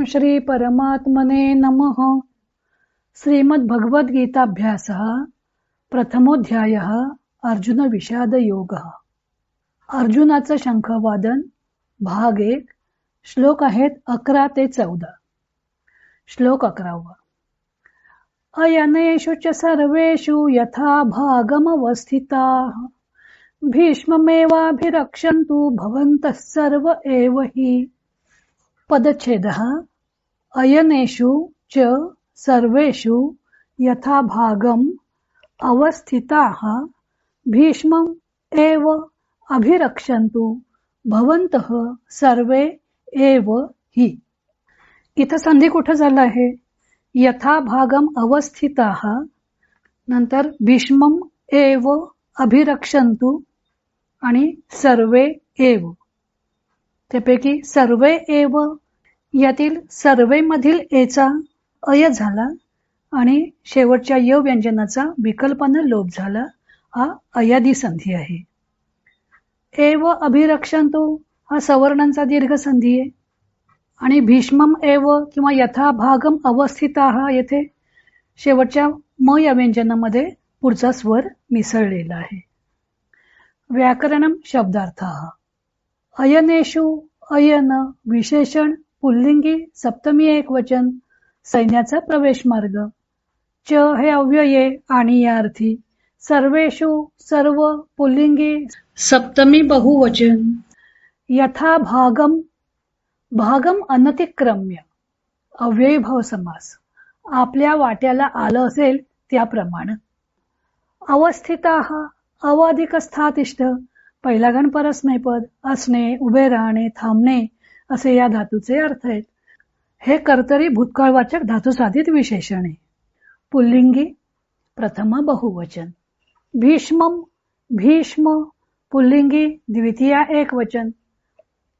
ओम श्री परमात्मने नमः। श्रीमद्भगवद्गीताभ्यासः प्रथमोध्यायः अर्जुन विषाद योग अर्जुनाचं शंखवादन भाग एक श्लोक आहेत अकरा ते चौदा। श्लोक अकरावा। अयनेषु च सर्वेषु यथा भागमवस्थिताः। भीष्ममेवाभिरक्षन्तु भवन्तः सर्व एव हि। पदच्छेदः अयनेषु च सर्वेषु यथा भागम् अवस्थिताः। भीष्मम् एव अभिरक्षन्तु भवन्तः सर्वे एव हि। इथं संधी कुठं झालं आहे? यथा भागम अवस्थिताः नंतर भीष्मम एव अभिरक्षन्तु आणि सर्वे एव। त्यापैकी सर्वे एव यातील सर्वे मधील एचा अय झाला आणि शेवटच्या य व्यंजनाचा विकल्पानं लोप झाला हा अयादी संधी आहे. एव अभिरक्षांतो हा सवर्णांचा दीर्घ संधी आहे. आणि भीष्मम एव किंवा यथा भागम अवस्थिता हा येथे शेवटच्या म या व्यंजनामध्ये पुढचा स्वर मिसळलेला आहे. व्याकरणम शब्दार्थ अयनेशु अयन विशेषण पुल्लिंगी सप्तमी एक वचन सैन्याचा प्रवेश मार्ग. च हे अव्यये आणि या अर्थी सर्वेषु सर्व पुल्लिंगी सप्तमी बहुवचन. यथा भागम भागम अनतिक्रम्य. अव्ययीभाव समास. आपल्या वाट्याला आलं असेल त्याप्रमाणे. अवस्थिता अवाधिक स्थातिष्ठ पहिला गण परस्मैपद असणे उभे राहणे थांबणे असे या धातूचे अर्थ आहेत. हे कर्तरी भूतकाळवाचक धातू साधित विशेषण. आहे पुल्लिंगी प्रथम बहुवचन. भीष्मम भीष्म पुल्लिंगी द्वितीया एक वचन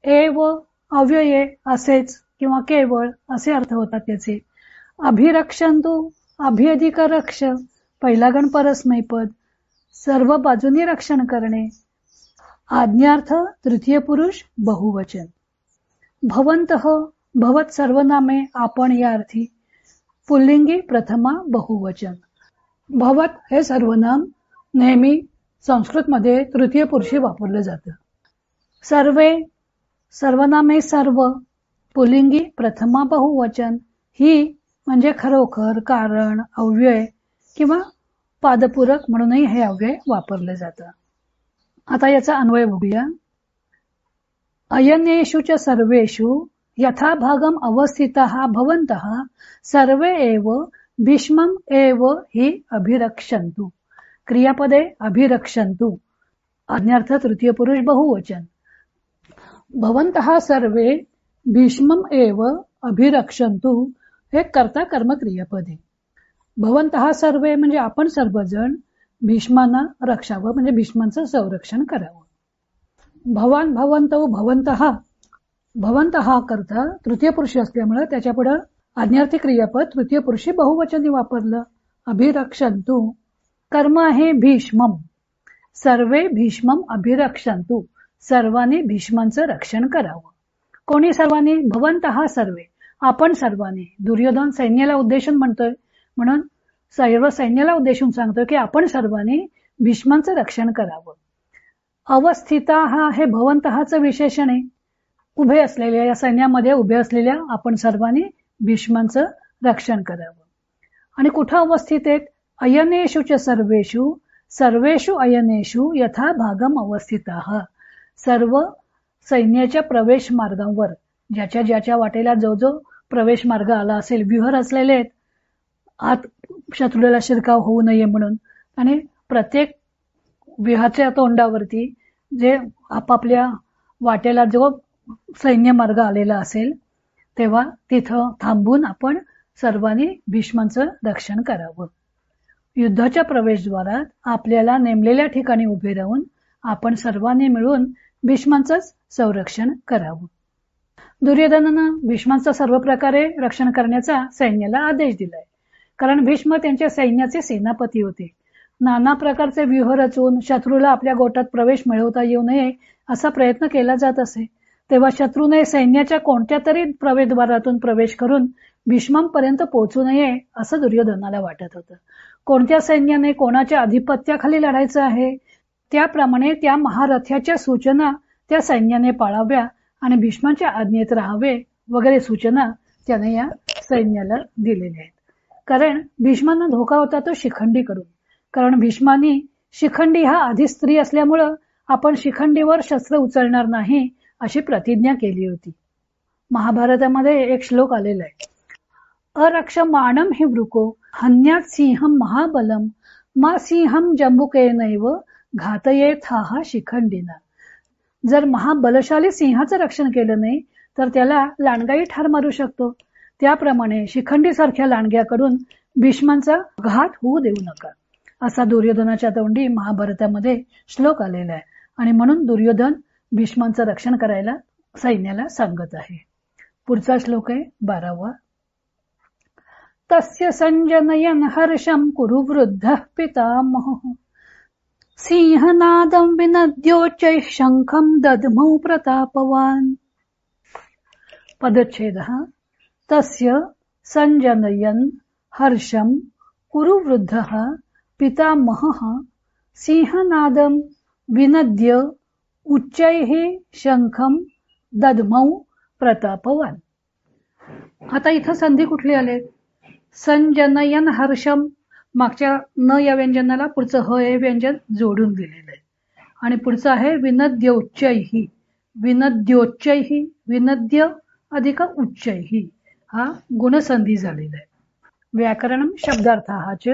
एव अव्यये असेच किंवा केवळ असे अर्थ होतात त्याचे. अभिरक्षंतु अभिअधिक रक्ष पहिला गण परस्मैपद सर्व बाजूनी रक्षण करणे. आज्ञार्थ तृतीय पुरुष बहुवचन. भवंत भवत सर्वनामे आपण या अर्थी। पुल्लिंगी प्रथमा बहुवचन। भवत हे सर्वनाम नेहमी संस्कृतमध्ये तृतीय पुरुषी वापरलं जातं। सर्वे सर्वनामे सर्व पुलिंगी प्रथमा बहुवचन ही म्हणजे खरोखर कारण अव्यय किंवा पादपूरक म्हणूनही हे अव्यय वापरले जातं। आता याचा अन्वय बघूया। अयनेषु च सर्वेषु यथा भागम भवन्तः भवंत सर्वे एव भीष्मम एव हि अभिरक्षन्तु। क्रियापदे अभिरक्षन्तु। अन्यर्थ तृतीय पुरुष बहुवचन। भवंत सर्वे भीष्मम एव अभिरक्षन्तु। हे कर्ता कर्म क्रियापदे। भवंत सर्वे म्हणजे आपण सर्वजण भीष्मांना रक्षावं म्हणजे भीष्मांचं संरक्षण करावं। भवान भवंत भवंत हा भवंत हा करता तृतीय पुरुष असल्यामुळे त्याच्या पुढे आज्ञार्थी क्रियापद तृतीय पुरुषी बहुवचनी वापरलं. अभिरक्षंतु कर्म आहे भीष्मम। सर्वे भीष्मम अभिरक्षंतु सर्वांनी भीष्मांचं रक्षण करावं। कोणी सर्वांनी? भवंत हा सर्वे। आपण सर्वांनी। दुर्योधन सैन्याला उद्देशून म्हणतोय. म्हणून सर्व सैन्याला उद्देशून सांगतोय की आपण सर्वांनी भीष्मांचं रक्षण करावं. अवस्थिता हा हे भवंतहाचं विशेषण. आहे उभे असलेल्या या सैन्यामध्ये उभे असलेल्या आपण सर्वांनी भीष्मांचं रक्षण करावं. आणि कुठं अवस्थित आहेत? अयनेशू च सर्वेषु सर्वेषु अयनेषु यथा भागम अवस्थिता. सर्व सैन्याच्या प्रवेश मार्गांवर ज्याच्या ज्याच्या वाटेला जो जो प्रवेश मार्ग आला असेल व्यूहर असलेले आहेत. आत शत्रूला शिरकाव होऊ नये म्हणून. आणि प्रत्येक व्यूहाच्या तोंडावरती जे आपापल्या वाटेला जो सैन्य मार्ग आलेला असेल तेव्हा तिथं थांबून आपण सर्वांनी भीष्मांचं रक्षण करावं. युद्धाच्या प्रवेशद्वारात आपल्याला नेमलेल्या ठिकाणी उभे राहून आपण सर्वांनी मिळून भीष्मांचंच संरक्षण करावं. दुर्योधनानं भीष्मांचं सर्व प्रकारे रक्षण करण्याचा सैन्याला आदेश दिलाय. कारण भीष्म त्यांच्या सैन्याचे सेनापती होते. नाना प्रकारचे व्यूह रचून शत्रूला आपल्या गोटात प्रवेश मिळवता येऊ नये असा प्रयत्न केला जात असे. तेव्हा शत्रूने सैन्याच्या कोणत्या तरी प्रवेशद्वारातून प्रवेश करून भीष्मांपर्यंत पोहोचू नये असं दुर्योधनाला वाटत होतं. कोणत्या सैन्याने कोणाच्या अधिपत्याखाली लढायचं आहे? त्याप्रमाणे त्या महारथ्याच्या सूचना त्या सैन्याने पाळाव्या आणि भीष्माच्या आज्ञेत राहावे वगैरे सूचना त्याने या सैन्याला दिलेल्या आहेत. कारण भीष्मांना धोका होता तो शिखंडी करून. कारण भीष्मानी शिखंडी हा आधी स्त्री असल्यामुळं आपण शिखंडीवर शस्त्र उचलणार नाही अशी प्रतिज्ञा केली होती. महाभारतामध्ये एक श्लोक आलेला आहे. अरक्ष मानम हि वृको हन्यात सिंहम महाबलम मा सिंहम जंबुकेनैव घातये था हा शिखंडीना. जर महाबलशाली सिंहाचं रक्षण केलं नाही तर त्याला लांडगाई ठार मारू शकतो. त्याप्रमाणे शिखंडी सारख्या लांडग्याकडून भीष्मांचा घात होऊ देऊ नका. असा दुर्योधनाच्या तोंडी महाभारतामध्ये श्लोक आलेला आहे. आणि म्हणून दुर्योधन भीष्मांचं रक्षण करायला सैन्याला सांगत आहे. पुढचा श्लोक आहे बारावा. तस्य संजनयन हर्षम कुरु वृद्ध पितामह। सिंहनादं विनद्योच्चैः शंखम दद्मौ प्रतापवान्। पदच्छेदः। तस्य संजनयन हर्षं कुरु वृद्ध पितामहः सिंहनादं विनद्य उच्चैः शंखम दद्मौ प्रतापवान। आता इथं संधी कुठली आले? संजनयन हर्षम मागच्या न या व्यंजनाला पुढचं ह हे व्यंजन जोडून दिलेलं आहे. आणि पुढचं आहे विनद्योच्चैही विनद्योच्चैही विनद्य अधिक उच्चैही हा गुणसंधी झालेला आहे. व्याकरण शब्दार्थ हाच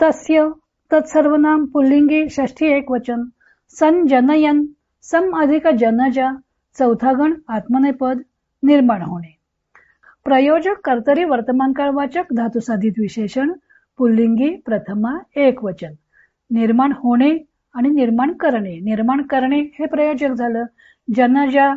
तस्य तत्सर्वनाम पुल्लिंगी षष्ठी एक वचन संजनयन सम अधिक जनजा चौथा गण आत्मनेपद निर्माण होणे। प्रयोजक कर्तरी वर्तमान काळवाचक धातुसाधित विशेषण पुल्लिंगी प्रथमा एक वचन निर्माण होणे आणि निर्माण करणे। निर्माण करणे हे प्रयोजक झालं। जनजा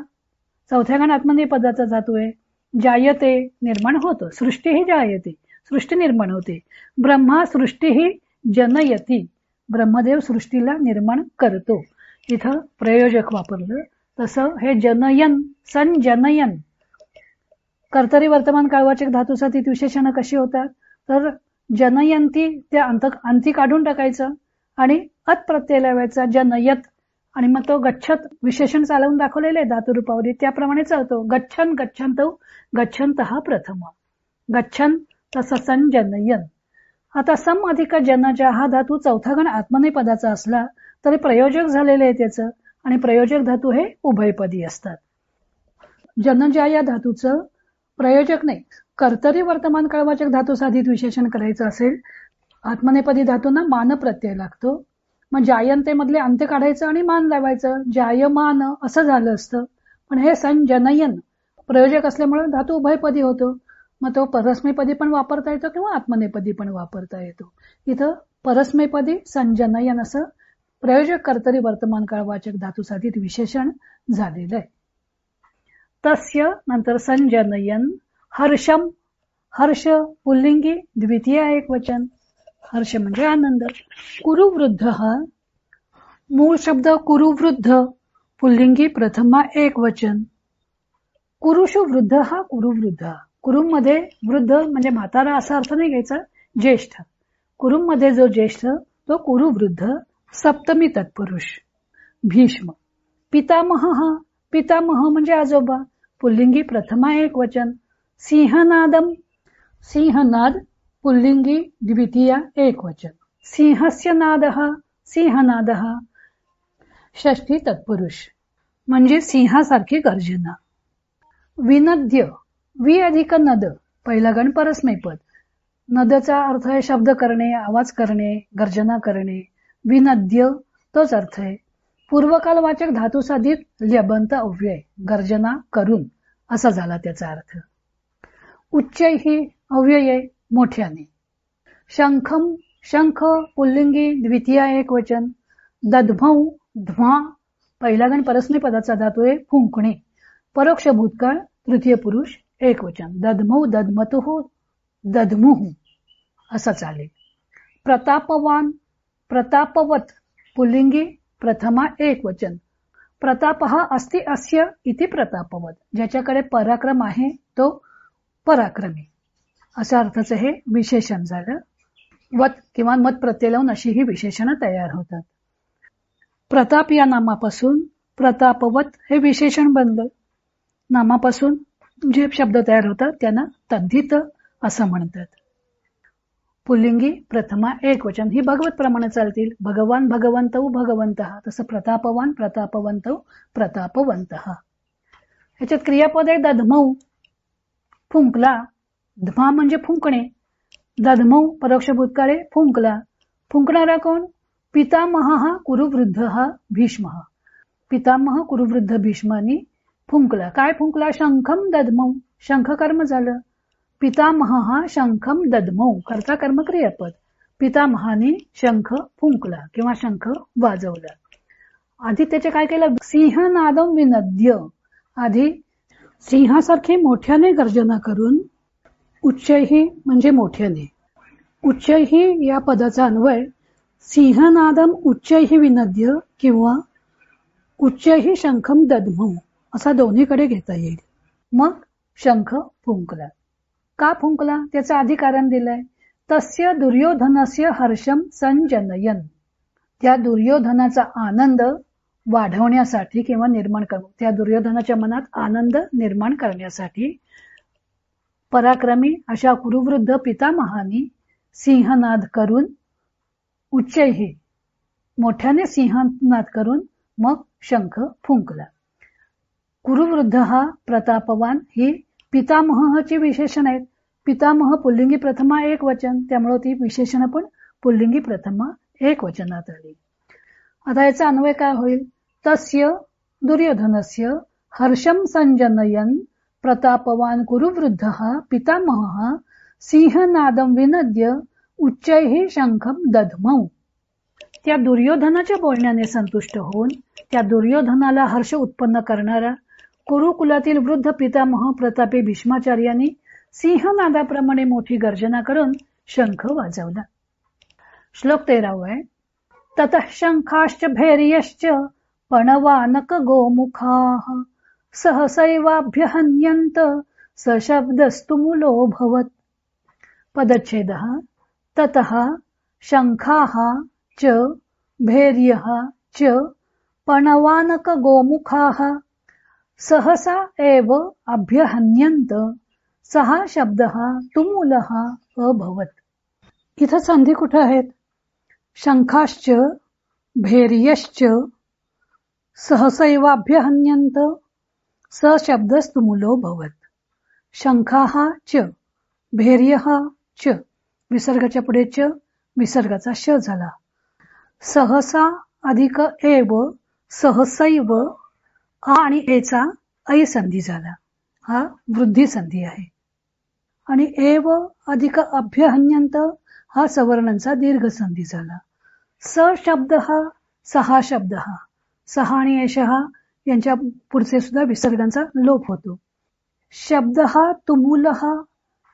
चौथ्या गण आत्मनेपदाचा धातू आहे जायते निर्माण होतं। सृष्टी ही जायते। सृष्टी निर्माण होते. ब्रह्मा सृष्टी ही जनयती. ब्रह्मदेव सृष्टीला निर्माण करतो. इथं प्रयोजक वापरलं. तसं हे जनयन संजनयन. कर्तरी वर्तमान काळवाचक धातूसाठी विशेषण कशी होतात? तर जनयंती त्या अंत अंती काढून टाकायचं आणि अत प्रत्यय लावायचा जनयत. आणि मग तो गच्छत विशेषण चालवून दाखवलेले धातू रूपावरी त्याप्रमाणे चालतो. गच्छन गच्छंत गच्छंत हा प्रथम. गच्छन तसं संजनयन आता सम अधिक जनजा हा धातू चौथा गण आत्मनेपदाचा असला तरी प्रयोजक झालेले आहे त्याचं आणि प्रयोजक धातू हे उभयपदी असतात. जनजा या धातूचं प्रयोजक नाही. कर्तरी वर्तमान काळवाचक धातू साधित विशेषण करायचं असेल आत्मनेपदी धातूंना मान प्रत्यय लागतो. मग जायंते मधले अंत्य काढायचं आणि मान लावायचं. जायमान असं झालं असतं. पण हे संजनयन प्रयोजक असल्यामुळे धातू उभयपदी होतो. मग तो परस्मयपदी पण वापरता येतो किंवा आत्मनेपदी पण वापरता येतो? इथं परस्मयपदी संजनयन असं प्रयोजक कर्तरी वर्तमान काळ वाचक धातू साधित विशेषण झालेलं आहे. तस्य नंतर संजनयन हर्षम हर्ष पुल्लिंगी द्वितीय एक वचन हर्ष म्हणजे आनंद. कुरुवृद्ध हा मूळ शब्द कुरुवृद्ध पुल्लिंगी प्रथमा एक वचन. कुरुषु वृद्ध हा कुरुवृद्ध. कुरुममध्ये वृद्ध म्हणजे म्हातारा असा अर्थ नाही घ्यायचा ज्येष्ठ. कुरुममध्ये जो ज्येष्ठ तो कुरुवृद्ध सप्तमी तत्पुरुष. भीष्म. पितामह हा पितामह म्हणजे आजोबा. पुल्लिंगी प्रथमा एक वचन. सिंहनादम सिंहनाद पुल्लिंगी द्वितीया एक वचन. सिंहस्य नाद सिंहनाद. षष्ठी तत्पुरुष. म्हणजे सिंहासारखी गर्जना. विनद्य. वि अधिक नद पहिला गण परस्मैपद नदचा अर्थ आहे शब्द करणे आवाज करणे गर्जना करणे. विनद्य तोच अर्थ आहे. पूर्वकालवाचक धातू साधित ल्यबंत अव्यय गर्जना करून असा झाला त्याचा अर्थ. उच्च ही अव्यय मोठ्याने. शंखम शंख पुल्लिंगी द्वितीय एक वचन. दधमौ ध्वा पहिला गण परस्मी पदाचा धातू आहे फुंकणे. परोक्ष भूतकाळ तृतीय पुरुष एक वचन दधमौ दधमतुहू दधमुहू असं चालेल. प्रतापवान प्रतापवत पुल्लिंगी प्रथमा एक वचन प्रताप अस्ति अस्य इति प्रतापवत. ज्याच्याकडे पराक्रम आहे तो पराक्रमी. अशा अर्थाचं हे विशेषण झालं. वत किंवा मत प्रत्यय लावून अशी ही विशेषणं तयार होतात. प्रताप या नामापासून प्रतापवत हे विशेषण बनलं. नामापासून जे शब्द तयार होतात त्यांना तद्धित असं म्हणतात. पुल्लिंगी प्रथमा एक वचन ही भगवत प्रमाणे चालतील. भगवान भगवंत भगवंत. तसं प्रतापवान प्रतापवंत प्रतापवंत. ह्याच्यात क्रियापद आहे दधमऊ फुंकला. धमा म्हणजे फुंकणे. दधमऊ परोक्ष भूतकाळे फुंकला. फुंकणारा कोण? पितामह हा कुरुवृद्ध हा भीष्म. पितामह कुरुवृद्ध भीष्मानी फुंकला. काय फुंकला? शंखम दधमऊ शंख कर्म झालं. पितामह हा शंखम ददमौ. करता कर्म क्रियापद पितामहाने शंख फुंकला किंवा शंख वाजवला. आधी त्याचे काय केलं? सिंह नादम विनद्य. आधी सिंहासारखी मोठ्याने गर्जना करून उच्चही म्हणजे मोठ्याने. उच्चही या पदाचा अन्वय सिंहनादम उच्चही विनद्य किंवा उच्चही शंखम ददमऊ असा दोन्हीकडे घेता येईल. मग शंख फुंकला. का फुंकला? त्याचं आधी कारण दिलंय. तस्य दुर्योधनस्य हर्षम संजनयन. त्या दुर्योधनाचा आनंद वाढवण्यासाठी किंवा निर्माण कर. त्या दुर्योधनाच्या मनात आनंद निर्माण करण्यासाठी पराक्रमी अशा कुरुवृद्ध पितामहानी सिंहनाद करून उच्चही मोठ्याने सिंहनाद करून मग शंख फुंकला. कुरुवृद्ध हा प्रतापवान ही पितामहची विशेषण आहेत. पितामह पुल्लिंगी प्रथमा एक वचन. त्यामुळे ती विशेषण पण पुल्लिंगी प्रथमा एक वचनात आली. आता याचा अन्वय काय होईल? तस्य दुर्योधनस्य हर्षम संजनयन प्रतापवान कुरुवृद्ध पितामह सिंहनादम विनद्य उच्चैः शंखम दधमौ त्या दुर्योधनाच्या बोलण्याने संतुष्ट होऊन त्या दुर्योधनाला हर्ष उत्पन्न करणारा कुरुकुलातील वृद्ध पितामह प्रतापी भीष्माचार्यांनी सिंहनादाप्रमाणे मोठी गर्जना करून शंख वाजवला. श्लोक तेरावा तत शंखाश्च भैर्यश्च पणवानक गोमुखा सहसैवाभ्यहन्यंत सशब्दस्तुमुलो भवत पदच्छेद तत शंखा च भैर्य च पणवानक गोमुखा सहसा एव अभ्यहन्यंत सहा शब्द हा तुमूल हा अभवत। इथं संधी कुठं आहेत? शंखाश्च भैर्यश्च सहसैवाभ्यहन्यंत स शब्दस्तुमुलो भवत। शंखा च भेर्य च विसर्गाच्या पुढे च विसर्गाचा श झाला। सहसा अधिक एव सहसैव अ आणि एचा ऐ संधी झाला. हा वृद्धी संधी आहे. आणि एव अधिक अभ्यहन्यंत हा सवर्णांचा दीर्घ संधी झाला. स शब्द हा सहा शब्द हा. सहा आणि एश हा यांच्या पुढचे सुद्धा विसर्गांचा लोप होतो. शब्द हा तुमुल हा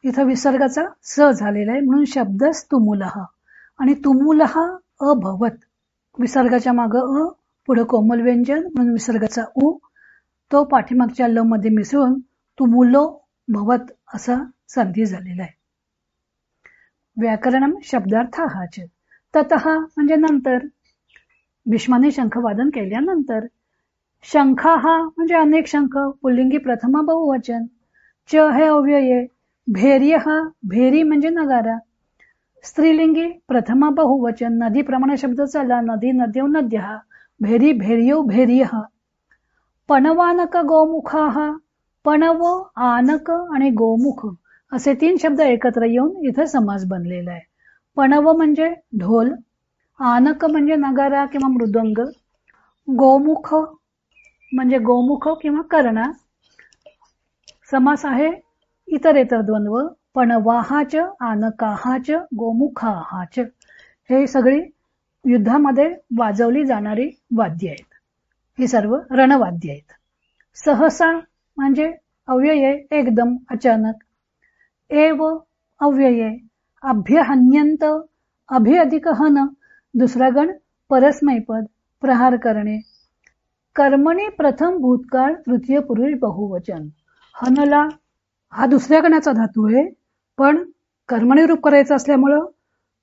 इथं विसर्गाचा स झालेला आहे म्हणून शब्दच तुमूल हा. आणि तुमूल हा अभवत. विसर्गाच्या मागं अ पुढे कोमल व्यंजन म्हणून विसर्गाचा उ. तो पाठीमागच्या ल मध्ये मिसळून तुमुलो भवत असा संधी झालेला आहे. व्याकरणम शब्दार्थ हाच तत म्हणजे नंतर. भीष्माने शंखवादन केल्यानंतर. शंखा हा म्हणजे अनेक शंख पुल्लिंगी प्रथमा बहुवचन. च हे अव्यय. भेर्य हा भेरी म्हणजे नगारा. स्त्रीलिंगी प्रथमा बहुवचन. नदीप्रमाण शब्द चालला नदी नद्यो नद्य हा भेरी भेरियो भेरिय। पणवानक गोमुखा पणव आनक आणि गोमुख असे तीन शब्द एकत्र येऊन इथं समाज बनलेला आहे. पणव म्हणजे ढोल आनक म्हणजे नगारा किंवा मृदंग गोमुख म्हणजे गोमुख किंवा कर्णा. समास आहे इतर इतर द्वंद्व पणवाहाच आनकाहाच गोमुखाहाच. हे सगळी युद्धामध्ये वाजवली जाणारी वाद्य आहेत. ही सर्व रणवाद्य आहेत. सहसा म्हणजे अव्यय एकदम अचानक. एव अव्यय अभ्यहन्यंत अभिअधिक हन दुसरा गण परस्मैपद प्रहार करणे. कर्मणी प्रथम भूतकाळ तृतीय पुरुष बहुवचन. हनला हा दुसऱ्या गणाचा धातू आहे पण कर्मणी रूप करायचं असल्यामुळं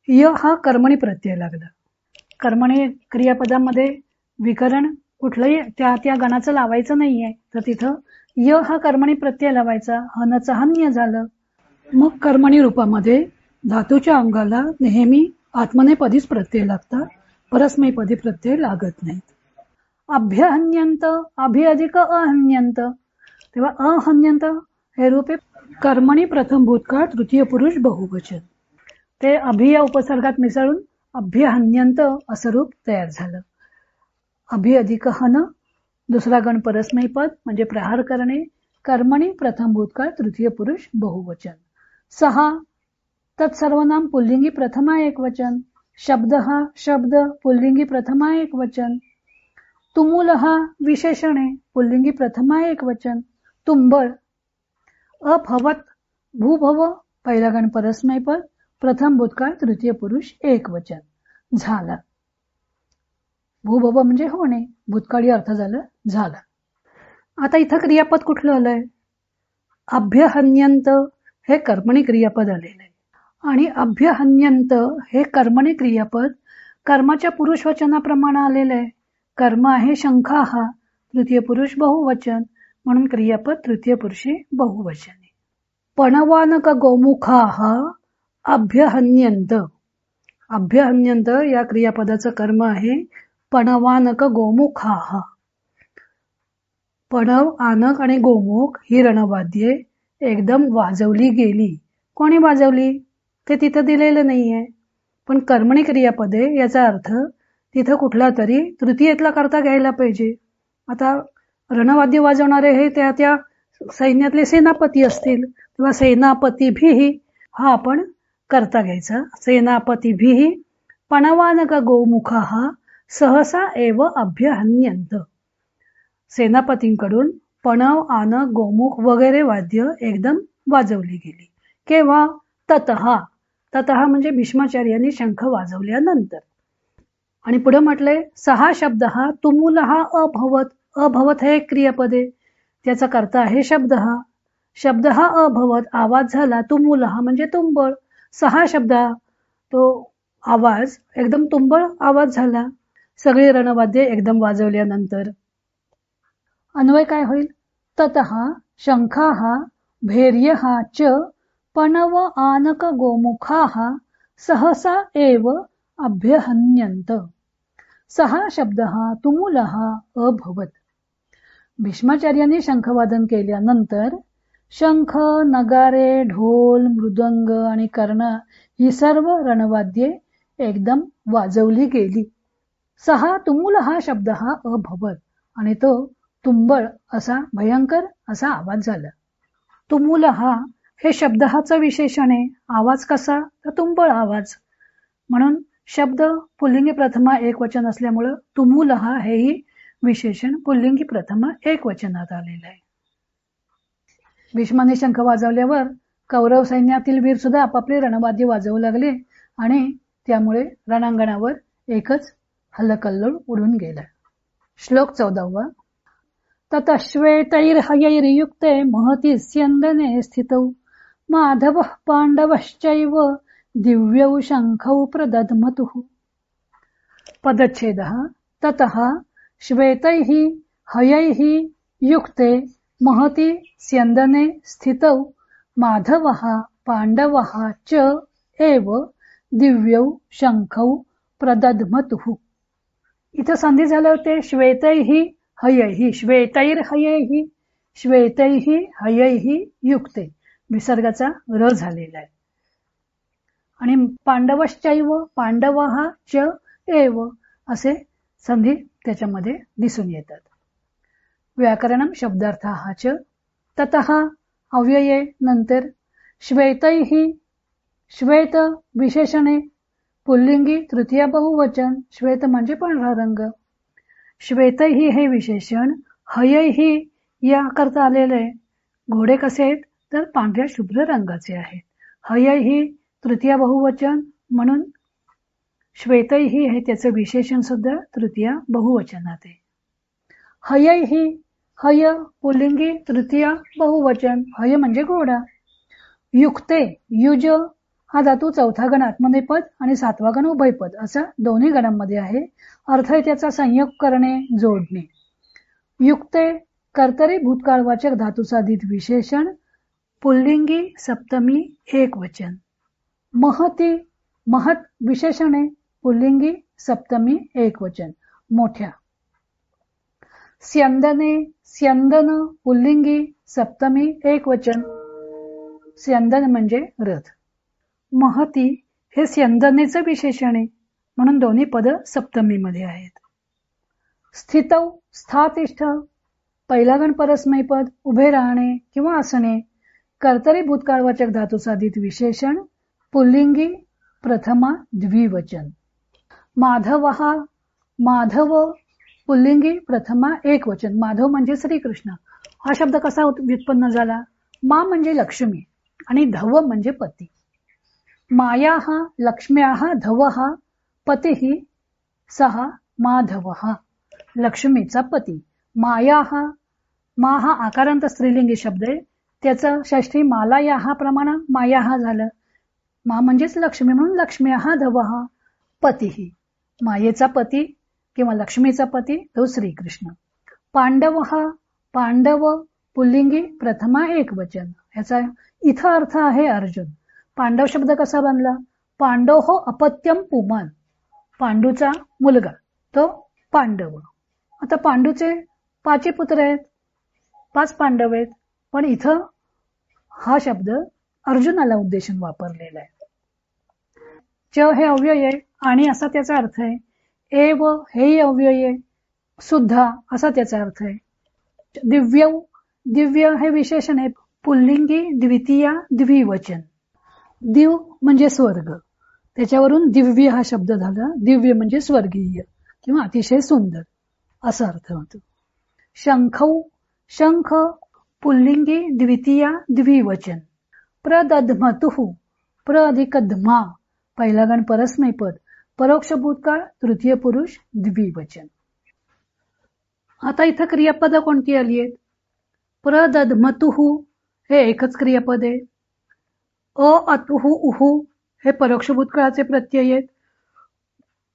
य हा कर्मणी प्रत्यय लागला. कर्मणी क्रियापदामध्ये विकरण कुठलंही त्या त्या गणाचं लावायचं नाहीये. तर तिथं य हा कर्मणी प्रत्यय लावायचा. हनचा हन्य झालं. मग कर्मणी रूपामध्ये धातूच्या अंगाला नेहमी आत्मनेपदीच प्रत्यय लागतात. परस्मैपदी प्रत्यय लागत नाहीत. अभ्यहन्यंत अभि अधिक अहन्यंत. तेव्हा अहन्यंत हे रूपे कर्मणी प्रथम भूतकाळ तृतीय पुरुष बहुवचन. ते अभिया उपसर्गात मिसळून अभ्यहन्यंत असं रूप तयार झालं. अभि अधिक हन दुसरा गण परस्मय पद म्हणजे प्रहार करणे कर्मणी प्रथम भूतकाळ तृतीय पुरुष बहुवचन. सहा तत्सर्वनाम पुल्लिंगी प्रथमा एक वचन. शब्द हा शब्द पुल्लिंगी प्रथमा एक वचन. हा विशेषणे पुल्लिंगी प्रथमा एक वचन. तुंबळ अफवत भूभव पहिला गण परस्मयपद प्रथम भूतकाळ तृतीय पुरुष एक वचन. झाला. भूभव म्हणजे होणे भूतकाळी अर्थ झालं झाला. आता इथं क्रियापद कुठलं आलंय? अभ्यहन्यंत हे कर्मणी क्रियापद आलेलं आहे. आणि अभ्यहन्यंत हे कर्मणी क्रियापद कर्माच्या पुरुष वचनाप्रमाणे आलेलं आहे. कर्म आहे शंखा हा तृतीय पुरुष बहुवचन म्हणून क्रियापद तृतीय पुरुषी बहुवचन. पणवानक गोमुखा हा अभ्यहन्यंत. अभ्यहन्यंत या क्रियापदाचं कर्म आहे पणवानक गोमुखा. हा पणव आनक आणि गोमुख ही रणवाद्ये एकदम वाजवली गेली. कोणी वाजवली? ते तिथं दिलेलं नाहीये. पण कर्मणी क्रियापदे याचा अर्थ तिथं कुठला तरी तृतीयेतला करता घ्यायला पाहिजे. आता रणवाद्य वाजवणारे हे त्या त्या सैन्यातले सेनापती असतील किंवा सेनापती भी हा आपण करता घ्यायचा. सेनापती भी पणवानक गोमुखा हा सहसा एव अभ्यहन्यंत सेनापतींकडून पणव आन गोमुख वगैरे वाद्य एकदम वाजवली गेली. केव्हा? ततहा ततहा म्हणजे भीष्माचार्यांनी शंख वाजवल्यानंतर. आणि पुढे म्हटलंय सहा शब्द हा तुमुल हा अभवत. अभवत हे क्रियापदे. त्याचा करता आहे शब्द. हा शब्द हा अभवत. आवाज झाला तुमुल हा म्हणजे तुंबळ. सहा शब्द तो आवाज एकदम तुंबळ आवाज झाला. सगळी रणवाद्ये एकदम वाजवल्यानंतर अन्वय काय होईल? तत शंखा हा भैर्य हा च पणव आनक गोमुखा सहसा एव अभ्यहन्यंत सहा शब्द हा तुमुल हा अभवत. भीष्माचार्यांनी शंखवादन केल्यानंतर शंख नगारे ढोल मृदंग आणि कर्ण ही सर्व रणवाद्ये एकदम वाजवली गेली. सहा तुमुल हा शब्द हा अभवत आणि तो तुंबळ असा भयंकर असा आवाज झाला. तुमुल हा हे शब्दहाचं विशेषण आहे. आवाज कसा? तर तुंबळ आवाज. म्हणून शब्द पुल्लिंगी प्रथमा एक वचन असल्यामुळं तुमुल हा हेही विशेषण पुल्लिंगी प्रथमा एक वचनात आलेलं आहे. भीष्माने शंख वाजवल्यावर कौरव सैन्यातील वीर सुद्धा आपापले रणवाद्य वाजवू लागले आणि त्यामुळे रणांगणावर एकच हल्लकल्लोळ उडून गेला. श्लोक चौदावा. ततश्वेतैर्हयैर्युक्ते महती स्यंदने स्थितौ. माधवः पाण्डवश्चैव दिव्यौ शङ्खौ प्रदध्मतुः। पदच्छेदः. ततः श्वेतैः हयैः युक्ते महती स्यन्दने स्थितौ माधवः पाण्डवः च एव दिव्यौ शंखौ प्रदध्मतुः। इथं संधी झाले होते श्वेतैही हयैही श्वेतैर श्वेतैः श्वेतैही हयैही युक्ते। विसर्गाचा र झालेला आहे। आणि पांडवश्चैव पांडव च एव असे संधी त्याच्यामध्ये दिसून येतात। व्याकरणं शब्दार्थ हा च। तत अव्यये नंतर श्वेतैही श्वेत विशेषणे पुल्लिंगी तृतीय बहुवचन श्वेत म्हणजे पांढरा रंग। श्वेतही हे विशेषण हयही या करता आलेले घोडे कसे आहेत? तर पांढऱ्या शुभ्र रंगाचे आहेत। हय ही तृतीय बहुवचन म्हणून श्वेतही हे त्याचं विशेषण सुद्धा तृतीय बहुवचनात आहे। हय ही हय पुल्लिंगी तृतीय बहुवचन हय म्हणजे घोडा युक्ते युज हा धातू चौथा गण आत्मनेपद आणि सातवा गण उभयपद असा दोन्ही गणांमध्ये आहे. अर्थ त्याचा संयोग करणे जोडणे. युक्ते कर्तरी भूतकाळवाचक धातुसाधित विशेषण पुल्लिंगी सप्तमी एक वचन महती महत विशेषणे पुल्लिंगी सप्तमी एक वचन मोठ्या. स्यंदने स्यंदन पुल्लिंगी सप्तमी एक वचन स्यंदन म्हणजे रथ. महती हे स्यंदनेचं विशेषण आहे म्हणून दोन्ही पद सप्तमीमध्ये आहेत. स्थितव स्थातिष्ठ पहिला गण परस्मय पद उभे राहणे किंवा असणे कर्तरी भूतकाळवाचक धातू साधित विशेषण पुल्लिंगी प्रथमा द्विवचन. माधव हा माधव पुल्लिंगी प्रथमा एक वचन माधव म्हणजे श्रीकृष्ण. हा शब्द कसा व्युत्पन्न झाला? मा म्हणजे लक्ष्मी आणि धव म्हणजे पती. माया हा लक्ष्म्या हा धव हा पती सहा माधव हा लक्ष्मीचा पती. माया हा मा हा आकारांत स्त्रीलिंगी शब्द आहे. त्याचं षष्ठी माला या हा प्रमाण माया हा झालं. मा म्हणजेच लक्ष्मी म्हणून लक्ष्मी हा धव हा पती मायेचा पती किंवा लक्ष्मीचा पती तो श्रीकृष्ण. पांडव हा पांडव पुल्लिंगी प्रथमा एक वचन. याचा इथं अर्थ आहे अर्जुन. पांडव शब्द कसा बनला? पांडव हो अपत्यम पुमान. पांडूचा मुलगा. तो पांडव. आता पांडूचे पाचे पुत्र आहेत. पाच पांडव आहेत. पण इथं हा शब्द अर्जुनाला उद्देशून वापरलेला आहे. च हे अव्यय आहे आणि असा त्याचा अर्थ आहे. एव हे अव्यय. सुद्धा असा त्याचा अर्थ आहे. दिव्य दिव्य हे विशेषण आहे. पुल्लिंगी द्वितीया द्विवचन. दिव म्हणजे स्वर्ग. त्याच्यावरून दिव्य हा शब्द झाला. दिव्य म्हणजे स्वर्गीय किंवा अतिशय सुंदर. असा अर्थ होतो. शंखौ शंख पुल्लिंगी द्वितीया द्विवचन. प्रदध्मतु प्र अधिक धमा पहिला गण परस्मय पद परोक्ष भूतकाळ तृतीय पुरुष द्विवचन. आता इथं क्रियापद कोणती आली आहेत? प्रदधमतुहू हे एकच क्रियापद आहे. अ अतुहू उहू हे परोक्ष भूतकाळाचे प्रत्यय आहेत.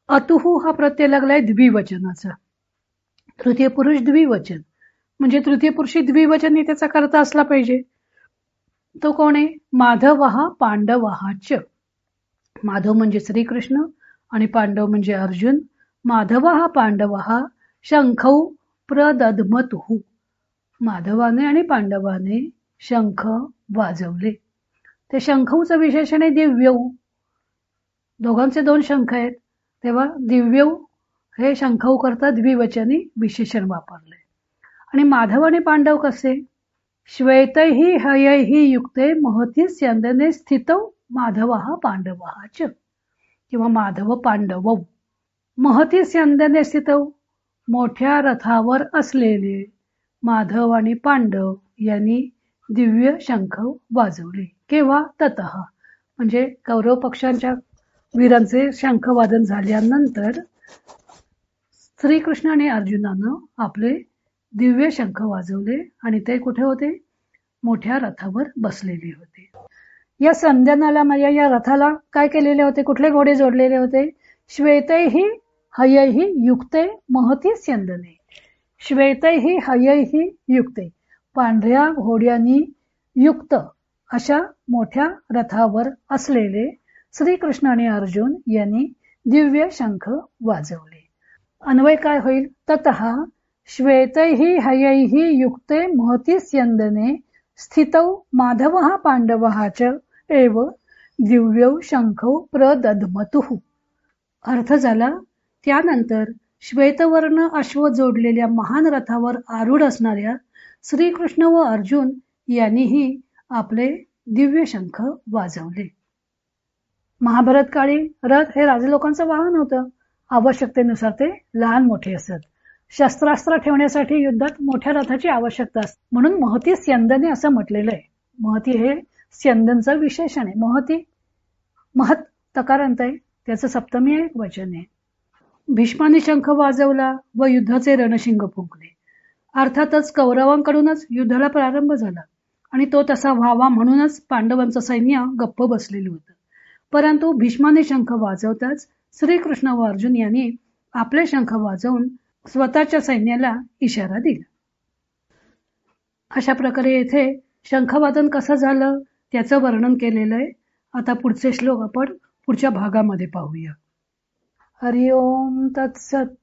अतुहू हा प्रत्यय लागलाय द्विवचनाचा. तृतीय पुरुष द्विवचन. म्हणजे तृतीय पुरुषी द्विवचन त्याचा करता असला पाहिजे. तो कोण आहे? माधव हा पांडव च. माधव म्हणजे श्रीकृष्ण आणि पांडव म्हणजे अर्जुन माधव हा पांडव हा शंखौ प्रदधमतुहू माधवाने आणि पांडवाने शंख वाजवले. ते शंखऊचं विशेषण आहे दिव्यऊ दोघांचे दोन शंख आहेत. तेव्हा दिव्यऊ हे शंखऊ करता द्विवचनी विशेषण वापरले. आणि माधव आणि पांडव कसे? श्वेतही हयही युक्ते महती स्यंदने स्थित माधव हा पांडव च किंवा माधव पांडव. महती स्यंदने स्थित. मोठ्या रथावर असलेले माधव आणि पांडव यांनी दिव्य शंख वाजवले. केव्हा? तत. म्हणजे कौरव पक्षांच्या वीरांचे शंख वादन झाल्यानंतर श्रीकृष्ण आणि अर्जुनानं आपले दिव्य शंख वाजवले आणि ते कुठे होते? मोठ्या रथावर बसलेले होते. या संध्यानाला म्हणजे या रथाला काय केलेले होते? कुठले घोडे जोडलेले होते? श्वेतही हयही युक्ते महती स्यंदने. श्वेतही हयही युक्ते. पांढऱ्या घोड्यांनी युक्त अशा मोठ्या रथावर असलेले श्रीकृष्ण आणि अर्जुन यांनी दिव्य शंख वाजवले. अन्वय काय होईल? तत श्वेतही हयही युक्ते महती स्यंदने स्थितौ माधव पांडव च एव दिव्य शंख प्रदधमतु. अर्थ झाला त्यानंतर श्वेतवर्ण अश्व जोडलेल्या महान रथावर आरूढ असणाऱ्या श्रीकृष्ण व अर्जुन यांनीही आपले दिव्य शंख वाजवले. महाभारत काळी रथ हे राजे लोकांचं वाहन होतं. आवश्यकतेनुसार ते लहान मोठे असत. शस्त्रास्त्र ठेवण्यासाठी युद्धात मोठ्या रथाची आवश्यकता असते. म्हणून महती स्यंदने असं म्हटलेलं आहे. महती हे स्यंदनचं विशेषण आहे. महती महत तकारांत आहे. त्याचं सप्तमी एक वचन आहे. भीष्माने शंख वाजवला व युद्धाचे रणशिंग फुंकले. अर्थातच कौरवांकडूनच युद्धाला प्रारंभ झाला आणि तो तसा व्हावा म्हणूनच पांडवांचं सैन्य गप्प बसलेलं होतं. परंतु भीष्माने शंख वाजवताच श्रीकृष्ण व अर्जुन यांनी आपले शंख वाजवून स्वतःच्या सैन्याला इशारा दिला. अशा प्रकारे येथे शंखवादन कसं झालं? त्याचं वर्णन केलेलं आहे. आता पुढचे श्लोक आपण पुढच्या भागामध्ये पाहूया. हरिओम तत्सत